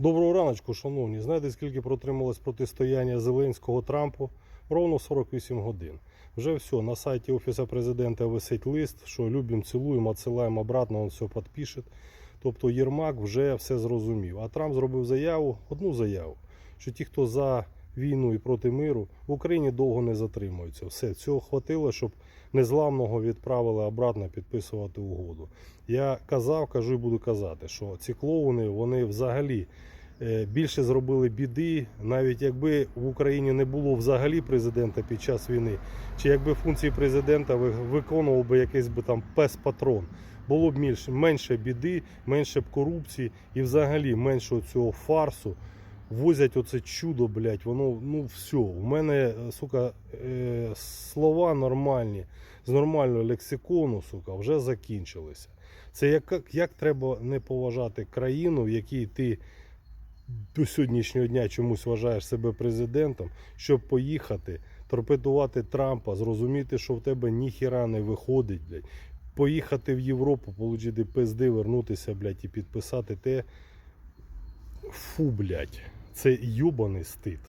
Доброго раночку, шановні. Знаєте, скільки протрималось протистояння Зеленського Трампу? Ровно 48 годин. Вже все, на сайті Офісу президента висить лист, що любим, цілуємо, відсилаємо обратно, він все підпише. Тобто Єрмак вже все зрозумів. А Трамп зробив заяву, одну заяву, що ті, хто за війну і проти миру, в Україні довго не затримуються. Все, цього хватило, щоб незламного відправили обратно підписувати угоду. Я казав, кажу і буду казати, що ці клоуни вони взагалі е, більше зробили біди, навіть якби в Україні не було взагалі президента під час війни, чи якби функції президента ви- виконував би якийсь би там пес-патрон. Було б менше, менше біди, менше б корупції і взагалі менше цього фарсу. Возять оце чудо, блядь, воно ну все. У мене, е, сука, е, слова нормальні, з нормального лексикону, сука, вже закінчилися. Це як, як треба не поважати країну, в якій ти до сьогоднішнього дня чомусь вважаєш себе президентом, щоб поїхати, торпедувати Трампа, зрозуміти, що в тебе ніхіра не виходить, блядь. Поїхати в Європу, отримати пизди, вернутися, блядь, і підписати те. Фу, блядь. Це юбаний стид.